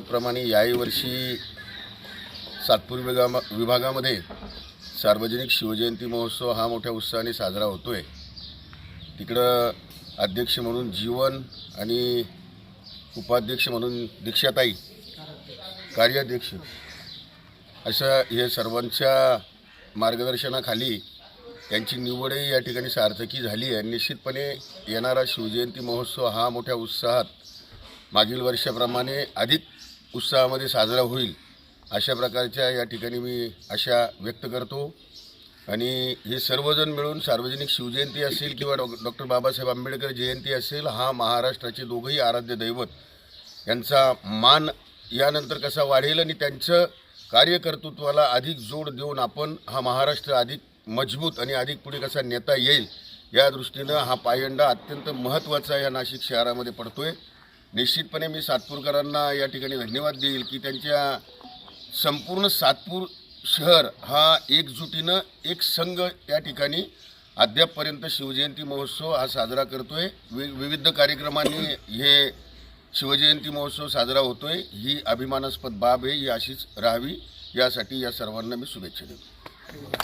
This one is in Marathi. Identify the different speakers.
Speaker 1: प्रमाणे याही वर्षी सातपूर विभागा विभागामध्ये सार्वजनिक शिवजयंती महोत्सव हा मोठ्या उत्साहाने साजरा होतो आहे तिकडं अध्यक्ष म्हणून जीवन आणि उपाध्यक्ष म्हणून दीक्षाताई कार्याध्यक्ष असं हे सर्वांच्या मार्गदर्शनाखाली त्यांची निवडही या ठिकाणी सार्थकी झाली आहे. निश्चितपणे येणारा शिवजयंती महोत्सव हा मोठ्या उत्साहात मागील वर्षाप्रमाणे अधिक उत्साहामध्ये साजरा होईल अशा प्रकारच्या या ठिकाणी मी आशा व्यक्त करतो. आणि हे सर्वजण मिळून सार्वजनिक शिवजयंती असेल किंवा डॉ डॉक्टर बाबासाहेब आंबेडकर जयंती असेल हा महाराष्ट्राचे दोघंही आराध्य दैवत यांचा मान यानंतर कसा वाढेल आणि त्यांचं कार्यकर्तृत्वाला अधिक जोड देऊन आपण हा महाराष्ट्र अधिक मजबूत आणि अधिक पुढे कसा नेता येईल या दृष्टीनं हा पायंडा अत्यंत महत्त्वाचा या नाशिक शहरामध्ये पडतो आहे निश्चितपणे मी सातपूरकरांना या ठिकाणी धन्यवाद देईल की त्यांच्या संपूर्ण सातपूर शहर हा एकजुटीनं एक संघ या ठिकाणी अद्यापपर्यंत शिवजयंती महोत्सव हा साजरा करतो आहे वि विविध कार्यक्रमांनी हे शिवजयंती महोत्सव साजरा होतो आहे ही अभिमानास्पद बाब आहे ही अशीच राहावी. यासाठी या सर्वांना मी शुभेच्छा देतो.